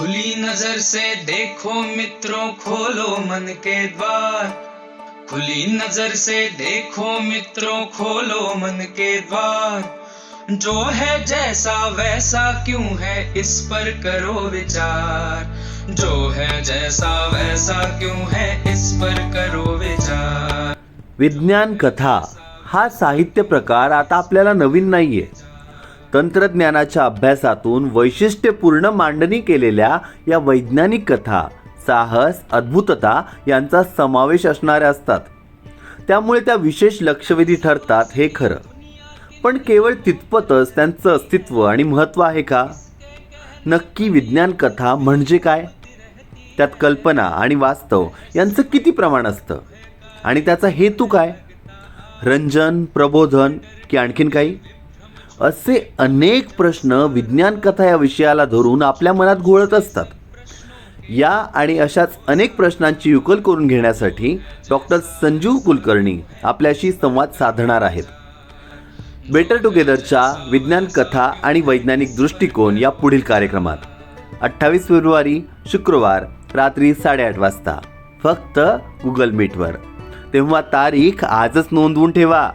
खुली नज़र से देखो मित्रों, खोलो मन के द्वार। खुली नज़र से देखो मित्रों, खोलो मन के द्वार। जो है जैसा वैसा क्यों है, इस पर करो विचार। जो है जैसा वैसा क्यों है, इस पर करो विचार। विज्ञान कथा, हा साहित्य प्रकार आता आपल्याला नवीन नाहीये. तंत्रज्ञानाच्या अभ्यासातून वैशिष्ट्यपूर्ण मांडणी केलेल्या या वैज्ञानिक कथा साहस अद्भुतता यांचा समावेश असणाऱ्या असतात. त्यामुळे त्या विशेष लक्षवेधी ठरतात हे खरं. पण केवळ तितपतच त्यांचं अस्तित्व आणि महत्त्व आहे का? नक्की विज्ञान कथा म्हणजे काय? त्यात कल्पना आणि वास्तव यांचं किती प्रमाण असतं? आणि त्याचा हेतू काय? रंजन प्रबोधन की आणखीन काही? असे अनेक प्रश्न विज्ञान कथा या विषयाला धरून आपल्या मनात घोळत असतात. या आणि अशाच अनेक प्रश्नांची उकल करून घेण्यासाठी डॉक्टर संजीव कुलकर्णी आपल्याशी संवाद साधणार आहेत. बेटर टुगेदरच्या विज्ञान कथा आणि वैज्ञानिक दृष्टिकोन या पुढील कार्यक्रमात. अठ्ठावीस फेब्रुवारी शुक्रवार रात्री साडेआठ वाजता. फक्त गुगल मीटवर. तेव्हा तारीख आजच नोंदवून ठेवा.